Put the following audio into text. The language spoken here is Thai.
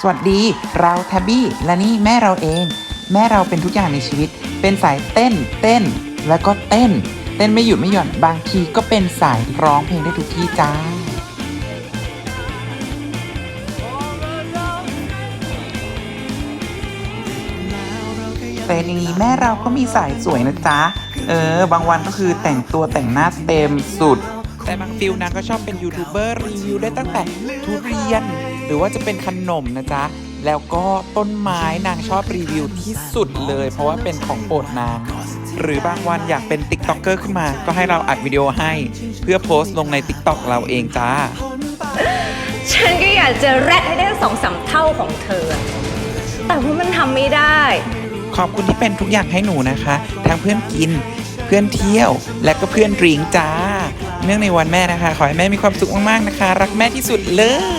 สวัสดี เราแทบบี้และนี่แม่เราเอง แม่เราเป็นทุกอย่างในชีวิต เป็นสายเต้น เต้น แล้วก็เต้น เต้นไม่หยุดไม่หย่อนบางทีก็เป็นสายร้องเพลงได้ทุกที่จ้าแต่อย่างนี้แม่เราก็มีสายสวยนะจ๊ะ เออ บางวันก็คือแต่งตัวแต่งหน้าเต็มสุด แต่บางฟิลนางก็ชอบเป็นยูทูบเบอร์รีวิวได้ตั้งแต่ทุเรียน หรือว่าจะเป็นขนมนะจ๊ะ แล้วก็ต้นไม้นางชอบรีวิวที่สุดเลย เพราะว่าเป็นของโปรดนางหรือบางวันอยากเป็นติ๊กต็อกเกอร์ขึ้นมา ก็ให้เราอัดวิดีโอให้ เพื่อโพสต์ลงในติ๊กต็อกเราเองจ้า ฉันก็อยากจะแรดให้ได้สองสามเท่าของเธอ แต่ว่ามันทำไม่ได้ ขอบคุณที่เป็นทุกอย่างให้หนูนะคะ ทั้งเพื่อนกิน เพื่อนเที่ยว และก็เพื่อนดริงก์จ้า เนื่องในวันแม่นะคะ ขอให้แม่มีความสุขมากๆนะคะ รักแม่ที่สุดเลย